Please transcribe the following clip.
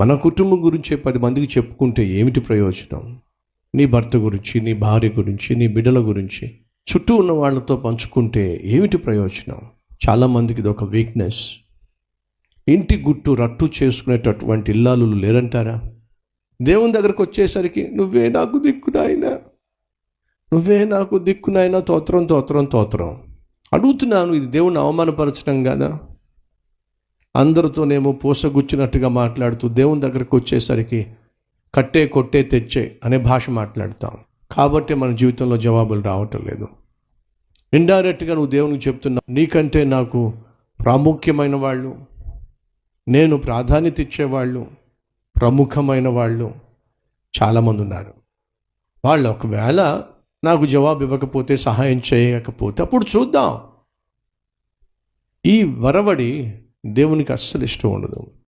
మన కుటుంబం గురించే పది మందికి చెప్పుకుంటే ఏమిటి ప్రయోజనం? నీ భర్త గురించి నీ భార్య గురించి నీ బిడ్డల గురించి చుట్టూ ఉన్న వాళ్ళతో పంచుకుంటే ఏమిటి ప్రయోజనం? చాలామందికి ఇది ఒక వీక్నెస్ ఇంటి గుట్టు రట్టు చేసుకునేటటువంటి ఇల్లాలు లేరంటారా? దేవుని దగ్గరకు వచ్చేసరికి నువ్వే నాకు దిక్కునైనా నువ్వే నాకు దిక్కునైనా తోత్రం తోత్రం తోత్రం. అడుగుతున్నాను ఇది దేవుని అవమానపరచడం కదా? అందరితోనేమో పూసగుచ్చినట్టుగా మాట్లాడుతూ దేవుని దగ్గరకు వచ్చేసరికి కట్టే కొట్టే తెచ్చే అనే భాష మాట్లాడతాం. కాబట్టి మన జీవితంలో జవాబులు రావటం లేదు. ఇండైరెక్ట్గా నువ్వు దేవునికి చెప్తున్నావు నీకంటే నాకు ప్రాముఖ్యమైన వాళ్ళు నేను ప్రాధాన్యత ఇచ్చేవాళ్ళు ప్రముఖమైన వాళ్ళు చాలామంది ఉన్నారు. వాళ్ళు ఒకవేళ నాకు జవాబు ఇవ్వకపోతే సహాయం చేయకపోతే అప్పుడు చూద్దాం. ఈ వరవడి దేవునికి అస్సలు ఇష్టం ఉండదు.